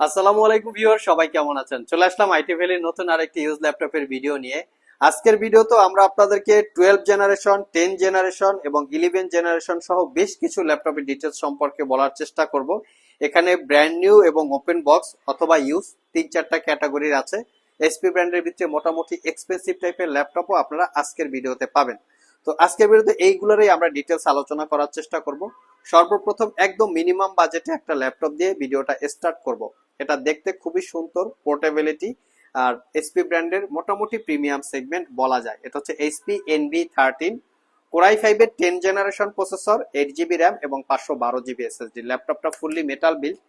আসসালামু আলাইকুম ভিউয়ার সবাই কেমন আছেন? চলে আসলাম আইটি ভ্যালির নতুন আরেকটি ইউজ ল্যাপটপের ভিডিও নিয়ে। আজকের ভিডিও তো আমরা আপনাদেরকে টুয়েলভ জেনারেশন টেন জেনারেশন এবং ইলেভেন জেনারেশন সহ বেশ কিছু ল্যাপটপের ডিটেলস সম্পর্কে বলার চেষ্টা করব। এখানে ব্র্যান্ড নিউ এবং ওপেন বক্স অথবা ইউজ তিন চারটা ক্যাটাগরির আছে। এসপি ব্র্যান্ডের ভিতরে মোটামুটি এক্সপেন্সিভ টাইপের ল্যাপটপও আপনারা আজকের ভিডিওতে পাবেন। তো আজকের ভিডিওতে এইগুলোরই আমরা ডিটেলস আলোচনা করার চেষ্টা করব। সর্বপ্রথম একদম মিনিমাম বাজেটে একটা ল্যাপটপ দিয়ে ভিডিওটা স্টার্ট করব। এটা দেখতে খুবই সুন্দর পোর্টেবিলিটি আর এসপি ব্র্যান্ডের মোটামুটি প্রিমিয়াম সেগমেন্ট বলা যায়। এটা হচ্ছে HP Envy thirteen core i ফাইভের ten generation processor eight GB RAM এবং পাঁচশো বারো জিবি এসএসডি ল্যাপটপটা fully metal build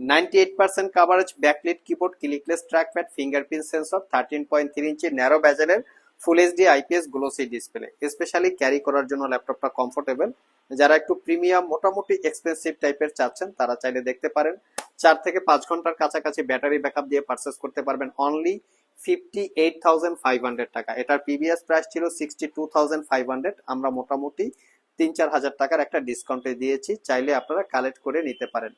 ninety eight percent coverage backlit keyboard clickless trackpad fingerprint sensor thirteen point three inch narrow ব্যাজেলের full HD IPS glossy display specially carry করার জন্য ল্যাপটপটা comfortable যারা একটু premium মোটামুটি এক্সপেন্সিভ টাইপের চাচ্ছেন, তারা চাইলে দেখতে পারেন। চার থেকে পাঁচ ঘণ্টার কাছাকাছি ব্যাটারি ব্যাকআপ দিয়ে পারচেস করতে পারবেন only fifty eight thousand five hundred টাকা। এটার পিবিএস প্রাইস ছিল sixty two thousand five hundred আমরা মোটামুটি তিন চার হাজার টাকার একটা ডিসকাউন্টে দিয়েছি। চাইলে আপনারা কালেক্ট করে নিতে পারেন।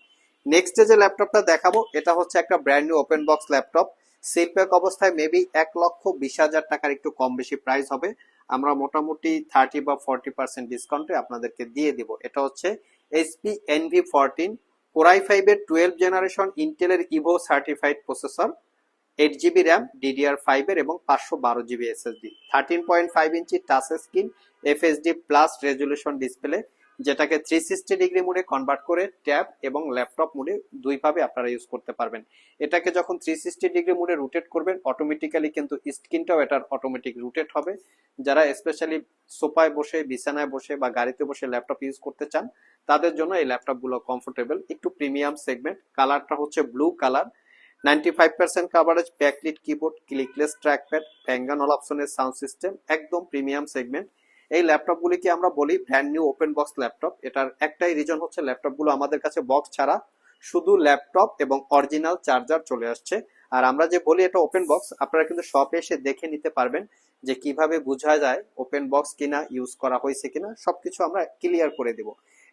নেক্সট যে ল্যাপটপটা দেখাবো, এটা হচ্ছে একটা brand new open box laptop. Seal pack অবস্থায় মেবি এক লক্ষ বিশ হাজার টাকার একটু কম বেশি প্রাইস হবে। আমরা মোটামুটি থার্টি বা ফর্টি পার্সেন্ট ডিসকাউন্টে আপনাদেরকে দিয়ে দিব। এটা হচ্ছে HP envy fourteen core i ফাইভের টুয়েলভ জেনারেশন ইন্টেলের evo certified processor eight GB RAM DDR ফাইভের এবং পাঁচশো বারো GB SSD thirteen point five inch touch screen FHD plus resolution display যেটাকে থ্রি সিক্সটি ডিগ্রি মোডে কনভার্ট করে ট্যাব এবং ল্যাপটপ মোডে দুইভাবে আপনারা ইউজ করতে পারবেন। এটাকে যখন থ্রি সিক্সটি ডিগ্রি মোডে রুটেট করবেন অটোমেটিক্যালি কিন্তু স্ক্রিনটাও এটার অটোমেটিক রুটেট হবে। যারা স্পেশালি সোফায় বসে, বিছানায় বসে বা গাড়িতে বসে ল্যাপটপ ইউজ করতে চান, তাদের জন্য এই ল্যাপটপগুলো কমফোর্টেবল একটু প্রিমিয়াম সেগমেন্ট কালারটা হচ্ছে blue colour ninety five percent coverage backlit keyboard clickless trackpad প্যাঙ্গান all অপশনের সাউন্ড সিস্টেম একদম প্রিমিয়াম সেগমেন্ট এই ল্যাপটপ গুলিকে আমরা বলি brand new open box laptop. এটার একটাই রিজন হচ্ছে ল্যাপটপগুলো আমাদের কাছে বক্স ছাড়া শুধু ল্যাপটপ এবং অরিজিনাল চার্জার চলে আসছে। আর আমরা যে বলি এটা ওপেন বক্স আপনারা কিন্তু শপে এসে দেখে নিতে পারবেন যে কীভাবে বোঝা যায় ওপেন বক্স কিনা ইউজ করা হয়েছে কিনা, সবকিছু আমরা ক্লিয়ার করে দিব।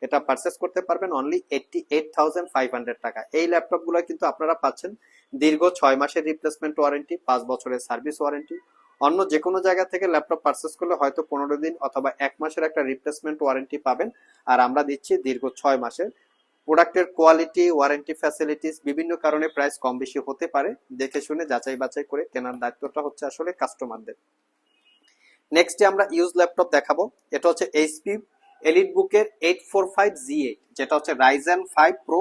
এটা পারচেস করতে পারবেন only eighty eight thousand five hundred টাকা। এই ল্যাপটপগুলো কিন্তু আপনারা পাচ্ছেন দীর্ঘ ছয় মাসের রিপ্লেসমেন্ট ওয়ারেন্টি পাঁচ বছরের সার্ভিস ওয়ারেন্টি অন্য যে কোনো জায়গা থেকে ল্যাপটপ পারচেস করলে হয়তো পনেরো দিন অথবা এক মাসের একটা রিপ্লেসমেন্ট ওয়ারেন্টি পাবেন। আর আমরা দিচ্ছি দীর্ঘ ছয় মাসের। প্রোডাক্টের কোয়ালিটি ওয়ারেন্টি ফ্যাসিলিটিস বিভিন্ন কারণে প্রাইস কম বেশি হতে পারে। দেখে শুনে যাচাই বাছাই করে কেনার দায়িত্বটা হচ্ছে আসলে কাস্টমারদের নেক্সটে আমরা ইউজ ল্যাপটপ দেখাবো। এটা হচ্ছে এইচপি এলিট বুকের eight four five G eight যেটা হচ্ছে Ryzen five pro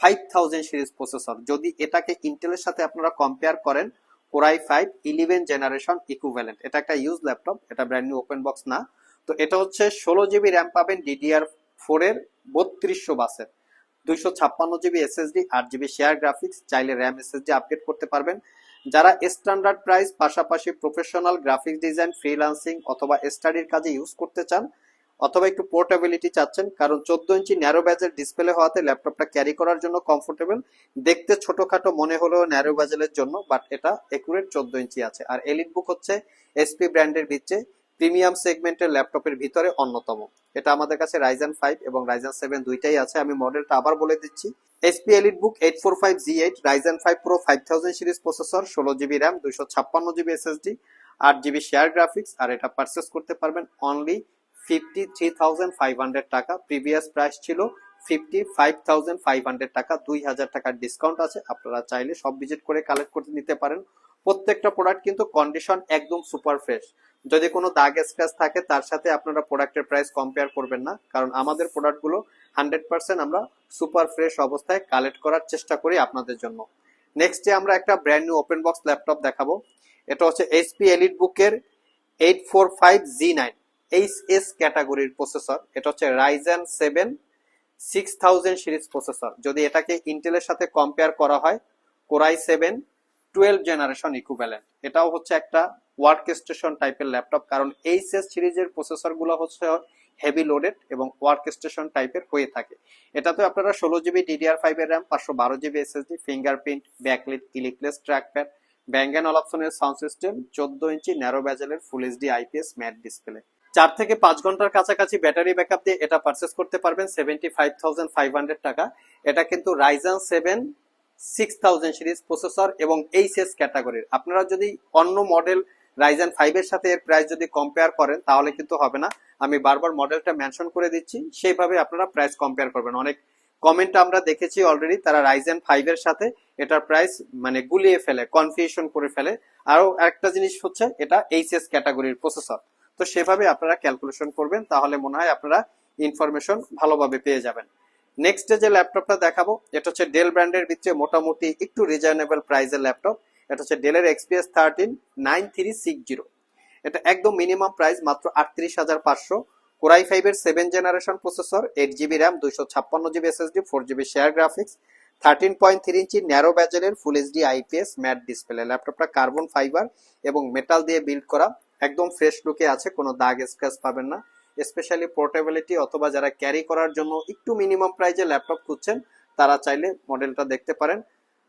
five thousand series processor যদি এটাকে ইন্টেলের সাথে আপনারা কম্পেয়ার করেন core i five eleven generation equivalent এটা একটা ইউজ ল্যাপটপ এটা ব্র্যান্ড নিউ ওপেন বক্স না। তো এটা হচ্ছে ষোলো জিবি র্যাম পাবেন ডিডিআর ফোর এর বত্রিশশো বাসের। দুইশো ছাপ্পান্ন জিবি এসএসডি আট জিবি শেয়ার গ্রাফিক্স চাইলে র্যাম এসএসডি আপডেট করতে পারবেন। যারা স্ট্যান্ডার্ড প্রাইস পাশাপাশি প্রফেশনাল গ্রাফিক্স ডিজাইন ফ্রিলান্সিং অথবা স্টাডির কাজে ইউজ করতে চান অথবা একটু পোর্টেবিলিটি চাচ্ছেন, কারণ চোদ্দ ইঞ্চি ন্যারো ব্যাজের ডিসপ্লে হওয়াতে ল্যাপটপটা ক্যারি করার জন্য কমফোর্টেবল দেখতে ছোটখাটো মনে হলেও ন্যারো ব্যাজেলের জন্য বাট এটা একুরেট চোদ্দ ইঞ্চি আছে। আর এলিট বুক হচ্ছে এসপি ব্র্যান্ডের ভিতরে প্রিমিয়াম সেগমেন্টের ল্যাপটপের ভিতরে অন্যতম। এটা আমাদের কাছে রাইজেন ফাইভ এবং রাইজেন সেভেন দুইটাই আছে। আমি মডেলটা আবার বলে দিচ্ছি। SP Elite Book eight four five G eight Ryzen five pro five thousand series processor ষোলো জিবি র্যাম দুইশো ছাপ্পান্ন জিবি এসএসডি আট জিবি শেয়ার গ্রাফিক্স আর এটা পারচেস করতে পারবেন only fifty three thousand five hundred টাকা। প্রিভিয়াস প্রাইস ছিল fifty five thousand five hundred টাকা। দুই হাজার টাকার ডিসকাউন্ট আছে। আপনারা চাইলে সব ভিজিট করে কালেক্ট করতে নিতে পারেন। প্রত্যেকটা প্রোডাক্ট কিন্তু কন্ডিশন একদম সুপার ফ্রেশ যদি কোনো দাগ স্ক্র্যাচ থাকে, তার সাথে আপনারা প্রোডাক্টের প্রাইস কম্পেয়ার করবেন না। কারণ আমাদের প্রোডাক্টগুলো হান্ড্রেড পার্সেন্ট আমরা সুপার ফ্রেশ অবস্থায় কালেক্ট করার চেষ্টা করি আপনাদের জন্য। নেক্সটে আমরা একটা brand new open box laptop দেখাবো। এটা হচ্ছে এইচপি এলিট বুকের eight four five G nine H S ক্যাটাগরির প্রসেসর এটা হচ্ছে Ryzen seven six thousand series processor যদি এটাকে ইন্টেলের সাথে কম্পেয়ার করা হয় core i seven twelve generation equivalent এটাও হচ্ছে একটা ওয়ার্ক স্টেশন টাইপের ল্যাপটপ কারণ এইচ এস সিরিজের প্রসেসরগুলো হচ্ছে হেভি লোডেড এবং ওয়ার্ক স্টেশন টাইপের হয়ে থাকে। এটাতে আপনারা ষোলো জিবি ডিডিআর ফাইভ এর র্যাম পাঁচশো বারো GB SSD fingerprint backlit clickless trackpad Bang and all sound system চোদ্দ inch narrow ব্যাজেলের full HD IPS matte display চার থেকে পাঁচ ঘণ্টার কাছাকাছি ব্যাটারি ব্যাকআপ দিয়ে এটা পারচেস করতে পারবেন seventy five thousand five hundred টাকা। এটা কিন্তু Ryzen seven six thousand series processor এবং এইচএস ক্যাটাগরির আপনারা যদি অন্য মডেল রাইজেন ফাইভের সাথে এর প্রাইস যদি কম্পেয়ার করেন, তাহলে কিন্তু হবে না। আমি বারবার মডেলটা মেনশন করে দিচ্ছি, সেইভাবে আপনারা প্রাইস কম্পেয়ার করবেন। অনেক কমেন্ট আমরা দেখেছি অলরেডি তারা রাইজেন ফাইভের সাথে এটার প্রাইস মানে গুলিয়ে ফেলে কনফিউশন করে ফেলে। আরও একটা জিনিস হচ্ছে, এটা এইচএস ক্যাটাগরির প্রসেসর তো সেভাবে আপনারা ক্যালকুলেশন করবেন, তাহলে মনে হয় আপনারা ইনফরমেশন ভালোভাবে পেয়ে যাবেন। নেক্সট যে ল্যাপটপটা দেখাবো, এটা হচ্ছে ডেল ব্র্যান্ডের ভিতরে মোটামুটি একটু রিজনেবল প্রাইসের ল্যাপটপ এটা হচ্ছে ডেলের XPS thirteen nine three six zero এটা একদম মিনিমাম প্রাইস মাত্র আটত্রিশ হাজার পাঁচশো। কোরাই ফাইভের seven generation processor eight GB RAM দুইশো ছাপ্পান্ন GB SSD four GB share graphics thirteen point three inch narrow ব্যাজেলের full HD IPS matte display ল্যাপটপটা কার্বন ফাইবার এবং মেটাল দিয়ে বিল্ড করা। একদম ফ্রেশ লুকে আছে, কোনো দাগ স্ক্র্যাচ পাবেন না। স্পেশালি পোর্টেবিলিটি অথবা যারা ক্যারি করার জন্য একটু মিনিমাম প্রাইজে ল্যাপটপ খুঁজছেন, তারা চাইলে মডেলটা দেখতে পারেন।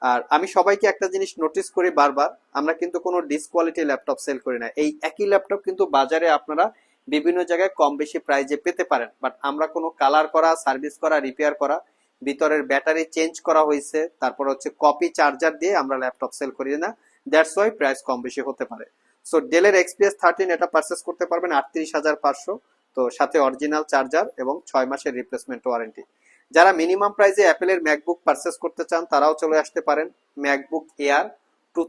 আর আমি সবাইকে একটা জিনিস নোটিস করি বারবার, আমরা কিন্তু কোনো ডিসকোয়ালিটি ল্যাপটপ সেল করি না। এই একই ল্যাপটপ কিন্তু বাজারে আপনারা বিভিন্ন জায়গায় কম বেশি প্রাইজে পেতে পারেন। বাট আমরা কোনো কালার করা সার্ভিস করা রিপেয়ার করা, ভিতরের ব্যাটারি চেঞ্জ করা হয়েছে, তারপর হচ্ছে কপি চার্জার দিয়ে আমরা ল্যাপটপ সেল করি না। দ্যাটস ওয়াই প্রাইস কম বেশি হতে পারে। সো ডেলের এক্সপিএস থার্টিন এটা পারচেস করতে পারবেন আটত্রিশ হাজার পাঁচশো। তো সাথে অরিজিনাল চার্জার এবং ছয় মাসের রিপ্লেসমেন্ট ওয়ারেন্টি যারা মিনিমাম প্রাইসে অ্যাপেলের ম্যাকবুক পারচেস করতে চান, তারাও চলে আসতে পারেন ম্যাকবুক এয়ার টু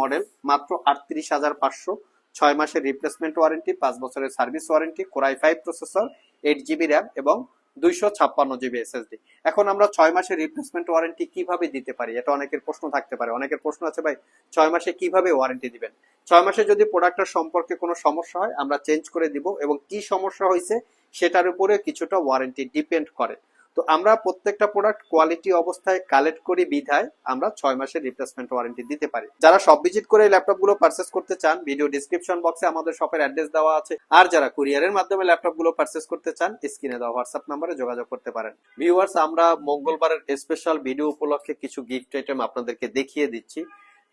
মডেল মাত্র আটত্রিশ হাজার পাঁচশো। ছয় মাসের রিপ্লেসমেন্ট ওয়ারেন্টি পাঁচ বছরের service warranty core i five processor eight GB RAM এবং দুইশো ছাপ্পান্ন জিবি এসএসডি এখন আমরা ছয় মাসের রিপ্লেসমেন্ট ওয়ারেন্টি কীভাবে দিতে পারি? এটা অনেকের প্রশ্ন থাকতে পারে। অনেকের প্রশ্ন আছে, ভাই, ছয় মাসে কীভাবে ওয়ারেন্টি দিবেন? ছয় মাসে যদি প্রোডাক্টের সম্পর্কে কোনো সমস্যা হয়, আমরা চেঞ্জ করে দিব এবং কি সমস্যা হয়েছে সেটার উপরে কিছুটা ওয়ারেন্টি ডিপেন্ড করে। তো আমরা প্রত্যেকটা প্রোডাক্ট কোয়ালিটি অবস্থায় কালেক্ট করি বিধায় আমরা ছয় মাসের রিপ্লেসমেন্ট ওয়ারেন্টি দিতে পারি। যারা সব ভিজিট করে ল্যাপটপগুলো পারচেস করতে চান ভিডিও ডিসক্রিপশন বক্সে আমাদের শপের অ্যাড্রেস দেওয়া আছে। আর যারা কুরিয়ারের মাধ্যমে ল্যাপটপগুলো পারচেস করতে চান স্ক্রিনে দেওয়া হোয়াটসঅ্যাপ নাম্বারে যোগাযোগ করতে পারেন। ভিউয়ার্স আমরা মঙ্গলবারের স্পেশাল ভিডিও উপলক্ষে কিছু গিফট আইটেম আপনাদেরকে দেখিয়ে দিচ্ছি।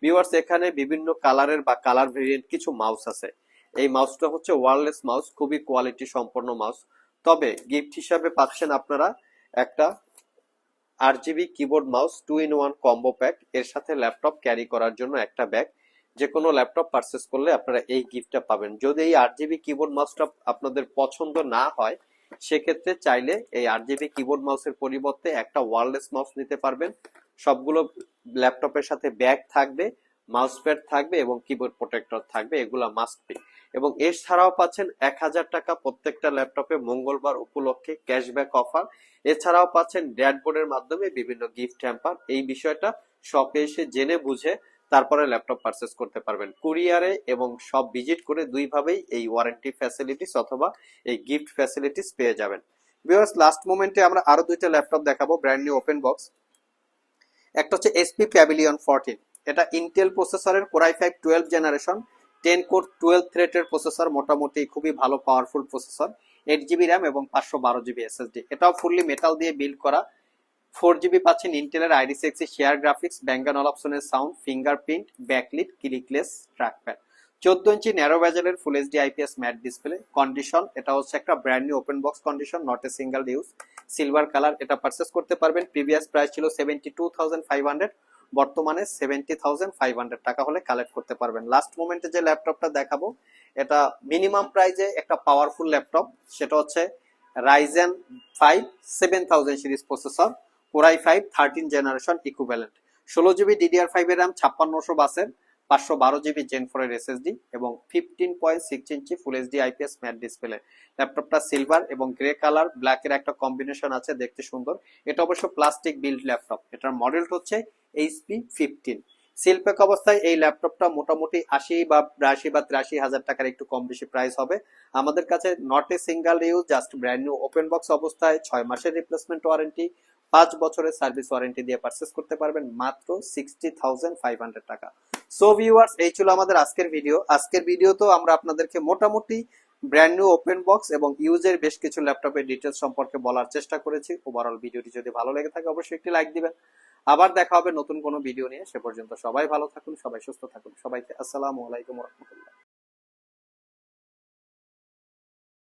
ভিউয়ার্স এখানে বিভিন্ন কালারের বা কালার ভেরিয়েন্ট কিছু মাউস আছে। এই মাউসটা হচ্ছে ওয়ারলেস মাউস খুবই কোয়ালিটি সম্পন্ন মাউস তবে গিফট হিসাবে পাচ্ছেন আপনারা একটা R GB keyboard mouse two in one combo pack এর সাথে ল্যাপটপ ক্যারি করার জন্য একটা ব্যাগ যে কোনো ল্যাপটপ পারচেস করলে আপনারা এই গিফটটা পাবেন। যদি এই আট জিবি কিবোর্ড মাউসটা আপনাদের পছন্দ না হয়, সেক্ষেত্রে চাইলে এই আট জিবি কিবোর্ড মাউসের পরিবর্তে একটা ওয়ারলেস মাউস নিতে পারবেন। সবগুলো ল্যাপটপের সাথে ব্যাগ থাকবে মাউস প্যাড থাকবে এবং কিবোর্ড প্রোটেক্টর থাকবে, এগুলা মাস্ট বি এবং এছাড়াও পাচ্ছেন এক হাজার টাকা প্রত্যেকটা ল্যাপটপে মঙ্গলবার উপলক্ষে ক্যাশব্যাক অফার এছাড়াও পাচ্ছেন ড্যাশবোর্ডের মাধ্যমে বিভিন্ন গিফট হ্যাম্পার এই বিষয়টা শপে এসে জেনে বুঝে তারপরে ল্যাপটপ পারচেস করতে পারবেন। কুরিয়ারে এবং সব ভিজিট করে দুইভাবেই এই ওয়ারেন্টি ফ্যাসিলিটিস অথবা এই গিফট ফ্যাসিলিটিস পেয়ে যাবেন। বিকজ লাস্ট মোমেন্টে আমরা আরও দুইটা ল্যাপটপ দেখাবো ব্র্যান্ড নিউ ওপেন বক্স একটা হচ্ছে এসপি প্যাভিলিয়ন ফোরটিন এটা ইন্টেল প্রসেসরের core i five twelve generation ten core twelve থ্রেটের processor মোটামুটি খুবই ভালো powerful processor eight GB RAM এবং পাঁচশো বারো জিবি এসএসডি এটাও ফুললি মেটাল দিয়ে বিল্ড করা। ফোর জিবি পাচ্ছেন ইন্টেলের ID Xe share graphics Bang and অপশনের sound fingerprint backlit clickless trackpad চোদ্দ inch narrow ব্যাজেলের full HD IPS matte display condition এটা হচ্ছে একটা brand new open box condition not a single use silver colour এটা purchase করতে পারবেন। Previous price ছিল seventy two thousand five hundred বর্তমানে seventy thousand five hundred টাকা হলে কালেক্ট করতে পারবেন। লাস্ট মোমেন্টে যে ল্যাপটপটা দেখাবো, এটা মিনিমাম প্রাইজে একটা পাওয়ারফুল ল্যাপটপ সেটা হচ্ছে Ryzen five seven thousand series processor core i five thirteen generation equivalent ষোলো জিবি ডিডিআর ফাইভের র্যাম ছাপ্পান্নশো বাসের পাঁচশো বারো জিবি জেন ফোরের এসএসডি এবং fifteen point six inch full HD IPS matte display ল্যাপটপটা সিলভার এবং গ্রে কালার ব্ল্যাকের একটা কম্বিনেশন আছে, দেখতে সুন্দর। এটা অবশ্য প্লাস্টিক বিল্ড ল্যাপটপ এটার মডেলটা হচ্ছে এইচপি ফিফটিন শিল্পেক অবস্থায় এই ল্যাপটপটা মোটামুটি আশি বা বিরাশি বা তিরাশি হাজার টাকার একটু কম বেশি প্রাইস হবে। আমাদের কাছে not a single use just brand new open box অবস্থায়, ছয় মাসের রিপ্লেসমেন্ট ওয়ারেন্টি পাঁচ বছরের সার্ভিস ওয়ারেন্টি দিয়ে পারচেস করতে পারবেন মাত্র সিক্সটি থাউজেন্ড ফাইভ হান্ড্রেড টাকা। সো ভিউয়ার্স এই ছিল আমাদের আজকের ভিডিও আজকের ভিডিও তো আমরা আপনাদেরকে মোটামুটি ব্র্যান্ড নিউ ওপেন বক্স এবং ইউজের বেশ কিছু ল্যাপটপের ডিটেলস সম্পর্কে বলার চেষ্টা করেছি। ওভারঅল ভিডিওটি যদি ভালো লেগে থাকে, অবশ্যই একটি লাইক দিবেন। আবার দেখা হবে নতুন কোনো ভিডিও নিয়ে। সে পর্যন্ত সবাই ভালো থাকুন, সবাই সুস্থ থাকুন। সবাইকে আসসালামু আলাইকুম রহমতুল্লাহ।